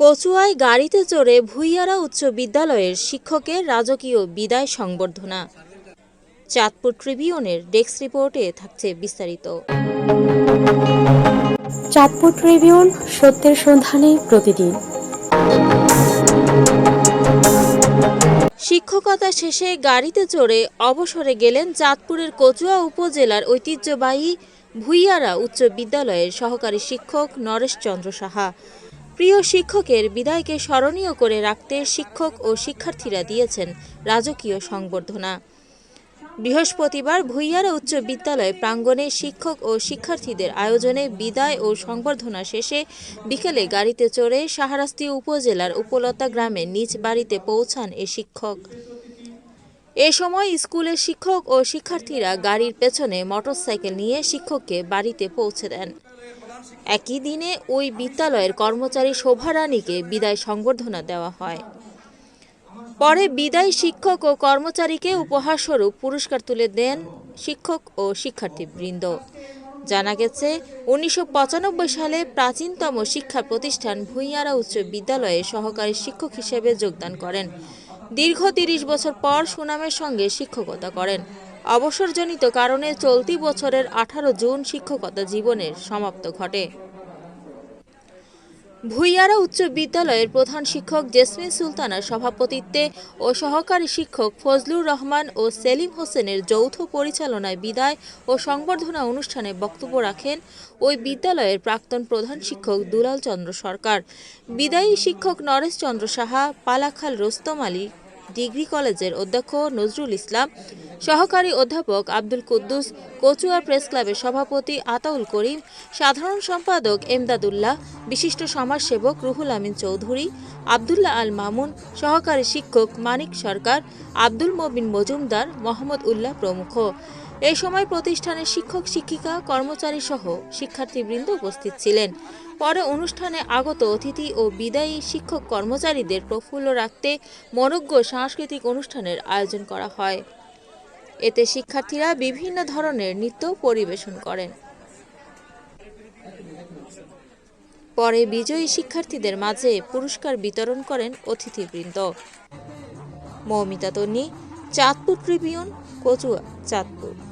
কচুয়ায় গাড়িতে চড়ে ভুইয়ারা উচ্চ বিদ্যালয়ের শিক্ষকের রাজকীয় বিদায় সংবর্ধনা। চাঁদপুর ট্রিবিউনের ডেস্ক রিপোর্টে থাকছে বিস্তারিত। চাঁদপুর ট্রিবিউন সত্যের সন্ধানে প্রতিদিন। শিক্ষকতা শেষে গাড়িতে চড়ে অবসরে গেলেন চাঁদপুরের কচুয়া উপজেলার ঐতিহ্যবাহী ভুইয়ারা উচ্চ বিদ্যালয়ের সহকারী শিক্ষক নরেশ চন্দ্র সাহা। প্রিয় শিক্ষকের বিদায়কে স্মরণীয় করে রাখতে শিক্ষক ও শিক্ষার্থীরা দিয়েছেন রাজকীয় সংবর্ধনা। বৃহস্পতিবার ভুইয়ারা উচ্চ বিদ্যালয় প্রাঙ্গণে শিক্ষক ও শিক্ষার্থীদের আয়োজনে বিদায় ও সংবর্ধনা শেষে বিকেলে গাড়িতে চড়ে সাহারাস্তি উপজেলার উপলতা গ্রামে নিজ বাড়িতে পৌঁছান এ শিক্ষক। এ সময় স্কুলের শিক্ষক ও শিক্ষার্থীরা গাড়ির পেছনে মোটরসাইকেল নিয়ে শিক্ষককে বাড়িতে পৌঁছে দেন। একই দিনে ওই বিদ্যালয়ের কর্মচারী শোভা রানীকে বিদায় সংবর্ধনা দেওয়া হয়। পরে বিদায়ী শিক্ষক ও কর্মচারীকে উপহারস্বরূপ পুরস্কার তুলে দেন শিক্ষক ও শিক্ষার্থীবৃন্দ। জানা গেছে, উনিশশো পঁচানব্বই সালে প্রাচীনতম শিক্ষা প্রতিষ্ঠান ভূঁইয়ারা উচ্চ বিদ্যালয়ে সহকারী শিক্ষক হিসেবে যোগদান করেন। দীর্ঘ তিরিশ বছর পর সুনামের সঙ্গে শিক্ষকতা করেন। অবসরজনিত কারণে চলতি বছরের আঠারো জুন শিক্ষকতা জীবনের সমাপ্ত ঘটে। ভুইয়ারা উচ্চ বিদ্যালয়ের প্রধান শিক্ষক জেসমিন সুলতানার সভাপতিত্বে ও সহকারী শিক্ষক ফজলুর রহমান ও সেলিম হোসেনের যৌথ পরিচালনায় বিদায় ও সংবর্ধনা অনুষ্ঠানে বক্তব্য রাখেন ওই বিদ্যালয়ের প্রাক্তন প্রধান শিক্ষক দুলাল চন্দ্র সরকার। বিদায়ী শিক্ষক নরেশ চন্দ্র সাহা, পালাখাল রোস্তম আলী ডিগ্রি কলেজের অধ্যক্ষ নজরুল ইসলাম, সহকারী অধ্যাপক আব্দুল কুদ্দুস কচুয়া প্রেস ক্লাবের সভাপতি আতাউল করিম, সাধারণ সম্পাদক এমদাদুল্লাহ, বিশিষ্ট সমাজসেবক রুহুল আমিন চৌধুরী, আবদুল্লাহ আল মামুন, সহকারী শিক্ষক মানিক সরকার, আব্দুল মবিন মজুমদার, মোহাম্মদ উল্লাহ প্রমুখ। এই সময় প্রতিষ্ঠানের শিক্ষক, শিক্ষিকা, কর্মচারী সহ শিক্ষার্থীবৃন্দ উপস্থিত ছিলেন। পরে অনুষ্ঠানে আগত অতিথি ও বিদায়ী শিক্ষক কর্মচারীদের প্রফুল্ল রাখতে মনজ্ঞ সাংস্কৃতিক অনুষ্ঠানের আয়োজন করা হয়। এতে শিক্ষার্থীরা বিভিন্ন ধরনের নৃত্য পরিবেশন করেন। পরে বিজয়ী শিক্ষার্থীদের মাঝে পুরস্কার বিতরণ করেন অতিথিবৃন্দ। মৌমিতা তন্নি, চাঁদপুর ট্রিবিউন, কচুয়া, চাঁদপুর।